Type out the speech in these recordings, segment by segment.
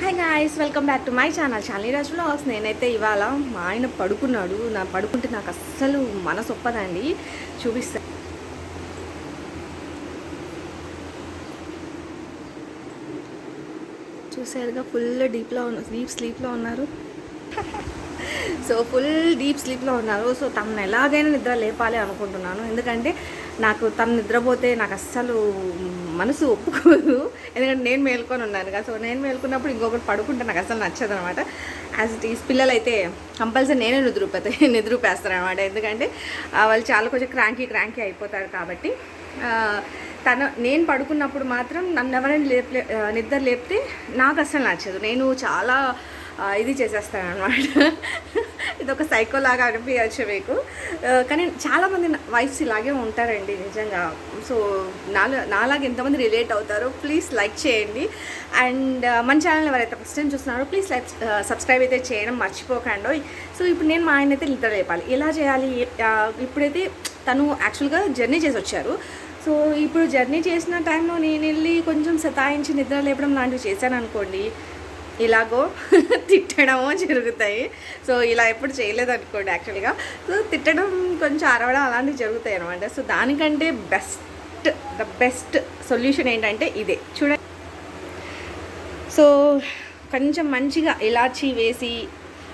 Hi guys welcome back to my channel Chali Raju vlogs నేనైతే ఇవాళ మా ఆయన పడుకున్నాడు. నా పడుకుంటే నాకు అస్సలు మనసు ఒప్పదండి. చూపిస్తా. చూసారుగా ఫుల్ డీప్లో ఉన్న డీప్ స్లీప్లో ఉన్నారు. సో ఫుల్ డీప్ స్లీప్లో ఉన్నారు. సో తమను ఎలాగైనా నిద్ర లేపాలి అనుకుంటున్నాను. ఎందుకంటే నాకు తను నిద్రపోతే నాకు అస్సలు మనసు ఒప్పుకోదు. ఎందుకంటే నేను మేల్కొని ఉన్నాను కదా సో నేను మేల్కొన్నప్పుడు ఇంకొకటి పడుకుంటే నాకు అసలు నచ్చదు అనమాట యాజ్ ఇట్ ఈస్ పిల్లలు అయితే కంపల్సరీ నేనే నిద్రపోతే నిద్రపేస్తాను అనమాట ఎందుకంటే వాళ్ళు చాలా కొంచెం క్రాంకీ క్రాంకీ అయిపోతారు కాబట్టి తన తను నేను పడుకున్నప్పుడు మాత్రం నన్ను ఎవరైనా లేపలే నిద్ర లేపితే నాకు అసలు నచ్చదు. నేను చాలా ఇది చేసేస్తాను అనమాట ఇది ఒక సైకో లాగా అనిపించచ్చు మీకు. కానీ చాలామంది వైఫ్స్ ఇలాగే ఉంటారండి నిజంగా. సో నాలా నాలాగా ఎంతమంది రిలేట్ అవుతారో ప్లీజ్ లైక్ చేయండి. అండ్ మన ఛానల్ ఎవరైతే ఫస్ట్ టైం చూస్తున్నారో ప్లీజ్ లైక్ సబ్స్క్రైబ్ అయితే చేయడం మర్చిపోకండి. సో ఇప్పుడు నేను మా ఆయన అయితే నిద్ర లేపాలి. ఎలా చేయాలి? ఇప్పుడైతే తను యాక్చువల్గా జర్నీ చేసి వచ్చారు. సో ఇప్పుడు జర్నీ చేసిన టైంలో నేను వెళ్ళి కొంచెం సతాయించి నిద్ర లేపడం లాంటివి చేశాను అనుకోండి ఇలాగో తిట్టడమో జరుగుతాయి. సో ఇలా ఎప్పుడు చేయలేదు అనుకోండి యాక్చువల్గా సో తిట్టడం కొంచెం అరవడం అలాంటివి జరుగుతాయి అనమాట సో దానికంటే బెస్ట్ ద బెస్ట్ సొల్యూషన్ ఏంటంటే ఇదే. చూడండి సో కొంచెం మంచిగా ఇలాచీ వేసి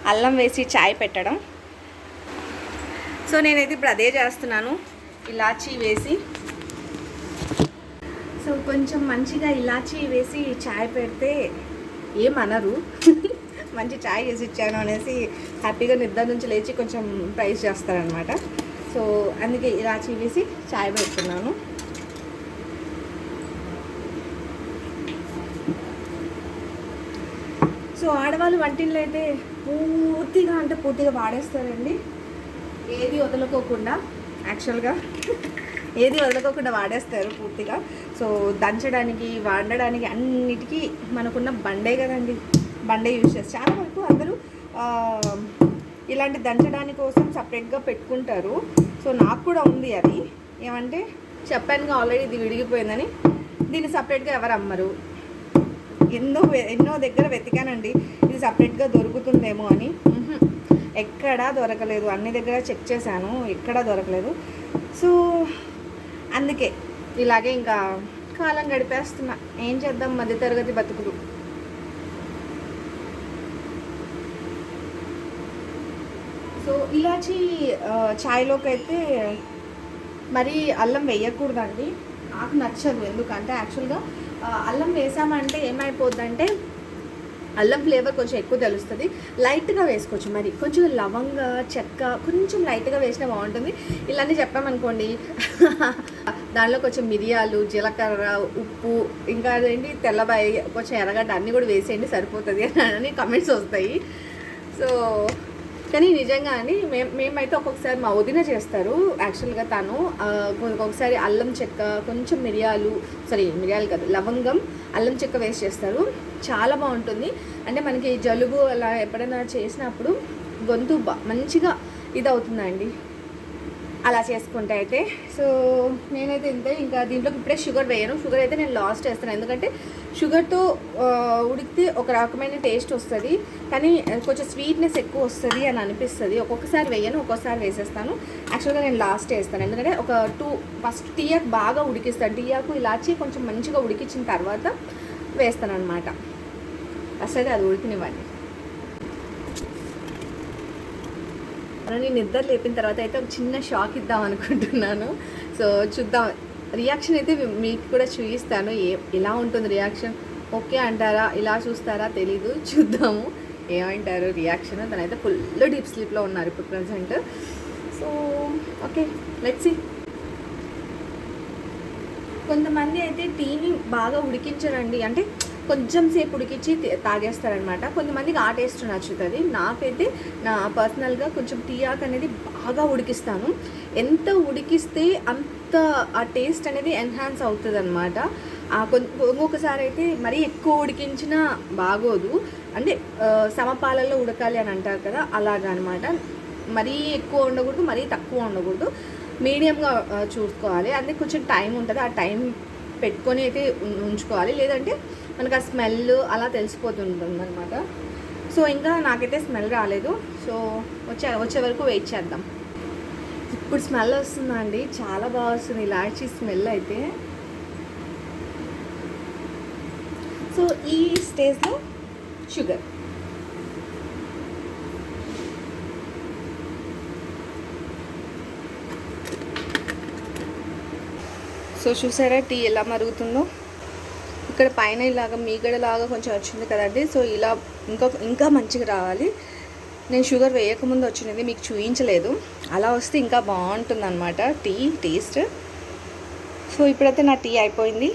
అల్లం వేసి చాయ్ పెట్టడం. సో నేనైతే ఇప్పుడు అదే చేస్తున్నాను. ఇలాచీ వేసి. సో కొంచెం మంచిగా ఇలాచీ వేసి చాయ్ పెడితే ఏమనరు. మంచి ఛాయ్ వేసి ఇచ్చాను అనేసి హ్యాపీగా నిద్ర నుంచి లేచి కొంచెం ప్రైజ్ చేస్తారనమాట సో అందుకే ఇలా వేసి చాయ్ పెడుతున్నాను. సో ఆడవాళ్ళు వంటిల్లో అయితే పూర్తిగా అంటే పూర్తిగా వాడేస్తారండి. ఏది వదులుకోకుండా యాక్చువల్గా. ఏది వదులుకోకుండా వాడేస్తారు పూర్తిగా. సో దంచడానికి వండడానికి అన్నిటికీ మనకున్న బండే కదండి. బండే యూజ్ చేస్తారు. చాలా వరకు అందరూ ఇలాంటి దంచడానికి కోసం సపరేట్గా పెట్టుకుంటారు. సో నాకు కూడా ఉంది అది. ఏమంటే చెప్పానుగా ఆల్రెడీ ఇది విడిగిపోయిందని. దీన్ని సపరేట్గా ఎవరు అమ్మరు? ఎన్నో ఎన్నో దగ్గర వెతికానండి. ఇది సపరేట్గా దొరుకుతుందేమో అని. ఎక్కడా దొరకలేదు. అన్ని దగ్గర చెక్ చేశాను. ఎక్కడా దొరకలేదు. సో అందుకే. ఇలాగే ఇంకా కాలం గడిపేస్తున్నా. ఏం చేద్దాం మధ్యతరగతి బతుకులు. సో ఇలాచి ఛాయ్లోకి అయితే మరి అల్లం వేయకూడదండి. నాకు నచ్చదు. ఎందుకంటే యాక్చువల్గా అల్లం వేసామంటే ఏమైపోద్దంటే అల్లం ఫ్లేవర్ కొంచెం ఎక్కువ తెలుస్తుంది. లైట్గా వేసుకోవచ్చు మరి. కొంచెం లవంగ చెక్క కొంచెం లైట్గా వేసినా బాగుంటుంది. ఇలానే చెప్పామనుకోండి. దానిలో కొంచెం మిరియాలు జీలకర్ర ఉప్పు ఇంకా అదేంటి తెల్లబాయి కొంచెం ఎర్రగడ్డ అన్నీ కూడా వేసేయండి సరిపోతుంది అని కమెంట్స్ వస్తాయి. సో కానీ నిజంగా అని మేము మేమైతే ఒక్కొక్కసారి మా వదిన చేస్తారు. యాక్చువల్గా తను ఒక్కొక్కసారి అల్లం చెక్క కొంచెం మిరియాలు సారీ మిరియాలు కాదు లవంగం అల్లం చెక్క వేసి చేస్తారు. చాలా బాగుంటుంది. అంటే మనకి జలుబు అలా ఎప్పుడైనా చేసినప్పుడు గొంతు బా మంచిగా ఇది అవుతుందండి అలా చేసుకుంటే అయితే. సో నేనైతే ఇంతే. ఇంకా దీంట్లోకి ఇప్పుడే షుగర్ వేయను. షుగర్ అయితే నేను లాస్ట్ వేస్తాను ఎందుకంటే షుగర్తో ఉడికితే ఒక రకమైన టేస్ట్ వస్తుంది. కానీ కొంచెం స్వీట్నెస్ ఎక్కువ వస్తుంది అని అనిపిస్తుంది. ఒక్కొక్కసారి వేయను ఒక్కొక్కసారి వేసేస్తాను. యాక్చువల్గా నేను లాస్ట్ వేస్తాను ఎందుకంటే ఒక టూ ఫస్ట్ టీయాకు బాగా ఉడికిస్తాను. టీయాకు ఇలాచి కొంచెం మంచిగా ఉడికించిన తర్వాత వేస్తాను అనమాట ఫస్ట్ అయితే అది ఉడికినివ్వండి. నేను నిద్ర లేపిన తర్వాత అయితే ఒక చిన్న షాక్ ఇద్దాం అనుకుంటున్నాను. సో చూద్దాం. రియాక్షన్ అయితే మీకు కూడా చూపిస్తాను. ఏ ఎలా ఉంటుంది రియాక్షన్? ఓకే అంటారా? ఇలా చూస్తారా? తెలీదు. చూద్దాము. ఏమంటారు రియాక్షన్? తనైతే ఫుల్ డీప్ స్లీప్లో ఉన్నారు ఇప్పుడు ప్రజెంట్ సో ఓకే. లెట్స్ కొంతమంది అయితే టీని బాగా ఉడికించరండి. అంటే కొంచెం సేపు ఉడికించి తాగేస్తారనమాట కొంతమందికి ఆ టేస్ట్ నచ్చుతుంది. నాకైతే నా పర్సనల్గా కొంచెం టీ అనేది బాగా ఉడికిస్తాను. ఎంత ఉడికిస్తే అంత ఆ టేస్ట్ అనేది ఎన్హాన్స్ అవుతుంది అనమాట ఇంకొకసారి అయితే మరీ ఎక్కువ ఉడికించినా బాగోదు. అంటే సమపాలలో ఉడకాలి అని అంటారు కదా అలాగా అనమాట మరీ ఎక్కువ ఉండకూడదు మరీ తక్కువ ఉండకూడదు మీడియంగా చూసుకోవాలి. అందుకే కొంచెం టైం ఉంటుంది. ఆ టైం పెట్టుకొని అయితే ఉంచుకోవాలి. లేదంటే మనకు ఆ స్మెల్ అలా తెలిసిపోతుంటుంది అనమాట సో ఇంకా నాకైతే స్మెల్ రాలేదు. సో వచ్చే వచ్చే వరకు వెయిట్ చేద్దాం. ఇప్పుడు స్మెల్ వస్తుందండి చాలా బాగా వస్తుంది. ఇలాచీ స్మెల్ అయితే. సో ఈ స్టేజ్లో షుగర్ సో చూసారా టీ ఎలా మరుగుతుందో? ఇక్కడ పైన ఇలాగ మీగడలాగా కొంచెం వచ్చింది కదండి. సో ఇలా ఇంకా ఇంకా మంచిగా రావాలి. నేను షుగర్ వేయకముందు వచ్చినది మీకు చూపించలేదు అలా వస్తే ఇంకా బాగుంటుంది అనమాట టీ టేస్ట్. సో ఇప్పుడైతే నా టీ అయిపోయింది.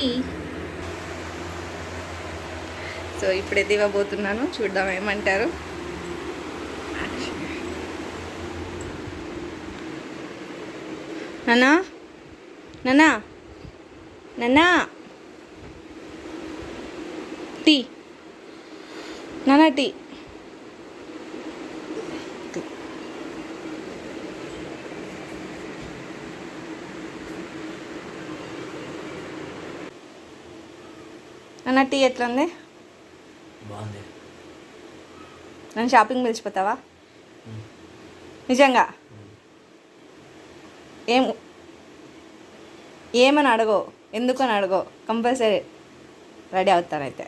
సో ఇప్పుడే సో ఇప్పుడైతే ఇవ్వబోతున్నాను చూద్దాం ఏమంటారు. నానా నానా నానా. టీ. నానా టీ. టీ ఎట్లా ఉంది బాగుంది. నన్ను షాపింగ్ పిలిచిపోతావా నిజంగా? ఏం? ఏమని అడగో? ఎందుకని అడగో? కంపల్సరీ రెడీ అవుతానైతే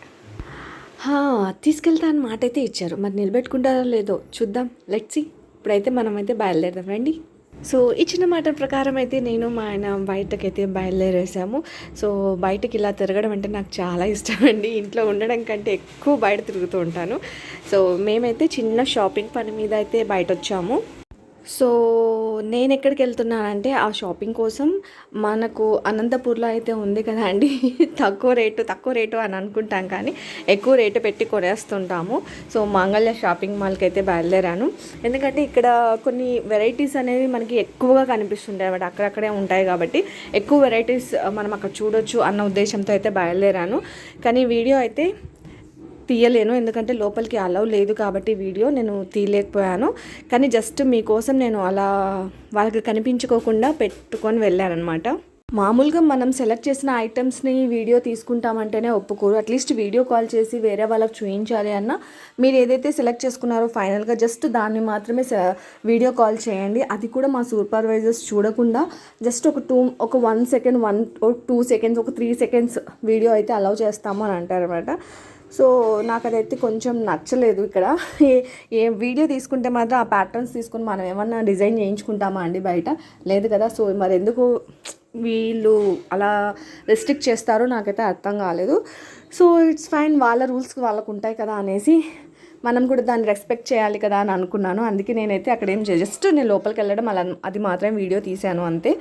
తీసుకెళ్తా అని మాట అయితే ఇచ్చారు. మరి నిలబెట్టుకుంటారో లేదో చూద్దాం. లెట్సి ఇప్పుడైతే మనమైతే బయలుదేరదాం. రండి. సో ఇచ్చిన మాట ప్రకారం అయితే నేను మా ఆయన బయటకైతే బయలుదేరేసాము. సో బయటకి ఇలా తిరగడం అంటే నాకు చాలా ఇష్టం అండి ఇంట్లో ఉండడం కంటే ఎక్కువ బయట తిరుగుతూ ఉంటాను. సో మేమైతే చిన్న షాపింగ్ పని మీద అయితే బయట వచ్చాము సో నేను ఎక్కడికి వెళ్తున్నానంటే ఆ షాపింగ్ కోసం మనకు అనంతపూర్లో అయితే ఉంది కదా అండి తక్కువ రేటు తక్కువ రేటు అని అనుకుంటాం కానీ ఎక్కువ రేటు పెట్టి కొనేస్తుంటాము. సో మాంగళ్య షాపింగ్ మాల్కి అయితే బయలుదేరాను. ఎందుకంటే ఇక్కడ కొన్ని వెరైటీస్ అనేవి మనకి ఎక్కువగా కనిపిస్తుంటాయి అన్నమాట. అక్కడక్కడే ఉంటాయి కాబట్టి ఎక్కువ వెరైటీస్ మనం అక్కడ చూడొచ్చు అన్న ఉద్దేశంతో అయితే బయలుదేరాను. కానీ వీడియో అయితే తీయలేను. ఎందుకంటే లోపలికి అలౌ లేదు కాబట్టి వీడియో నేను తీయలేకపోయాను. కానీ జస్ట్ మీకోసం నేను అలా వాళ్ళకి కనిపించుకోకుండా పెట్టుకొని వెళ్ళాను అనమాట మామూలుగా మనం సెలెక్ట్ చేసిన ఐటమ్స్ని వీడియో తీసుకుంటామంటేనే ఒప్పుకోరు. అట్లీస్ట్ వీడియో కాల్ చేసి వేరే వాళ్ళకి చూపించాలి అన్న మీరు ఏదైతే సెలెక్ట్ చేసుకున్నారో ఫైనల్గా జస్ట్ దాన్ని మాత్రమే వీడియో కాల్ చేయండి. అది కూడా మా సూపర్వైజర్స్ చూడకుండా జస్ట్ ఒక టూ ఒక one second one two seconds ఒక త్రీ సెకండ్స్ వీడియో అయితే అలౌ చేస్తాము అని అంటారనమాట సో నాకు అదైతే కొంచెం నచ్చలేదు ఇక్కడ. ఏ- ఏ వీడియో తీసుకుంటే మాత్రం ఆ ప్యాటర్న్స్ తీసుకుని మనం ఏమన్నా డిజైన్ చేయించుకుంటామా అండి బయట? లేదు కదా సో మరి ఎందుకు వీళ్ళు అలా రెస్ట్రిక్ట్ చేస్తారో నాకైతే అర్థం కాలేదు. సో ఇట్స్ ఫైన్ వాళ్ళ రూల్స్ వాళ్ళకు ఉంటాయి కదా అనేసి మనం కూడా దాన్ని రెస్పెక్ట్ చేయాలి కదా అని అనుకున్నాను. అందుకే నేనైతే అక్కడ ఏం జస్ట్ నేను లోపలికి వెళ్ళడం అలా అది మాత్రమే వీడియో తీశాను అంతే.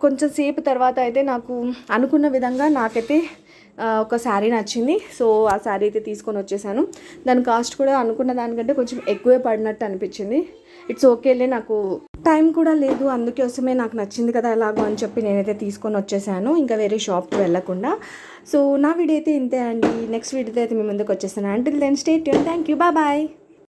కొంచెం సేపు తర్వాత అయితే నాకు అనుకున్న విధంగా నాకైతే ఒక శారీ నచ్చింది. సో ఆ శారీ అయితే తీసుకొని వచ్చేసాను. దాని కాస్ట్ కూడా అనుకున్న దానికంటే కొంచెం ఎక్కువే పడినట్టు అనిపించింది. ఇట్స్ ఓకేలే నాకు టైం కూడా లేదు. అందుకోసమే నాకు నచ్చింది కదా ఎలాగో అని చెప్పి నేనైతే తీసుకొని వచ్చేసాను. ఇంకా వేరే షాప్కి వెళ్ళకుండా. సో నా వీడియో అయితే ఇంతే అండి. నెక్స్ట్ వీడియో అయితే మీ ముందుకు వచ్చేసాను అంటే then state thank you bye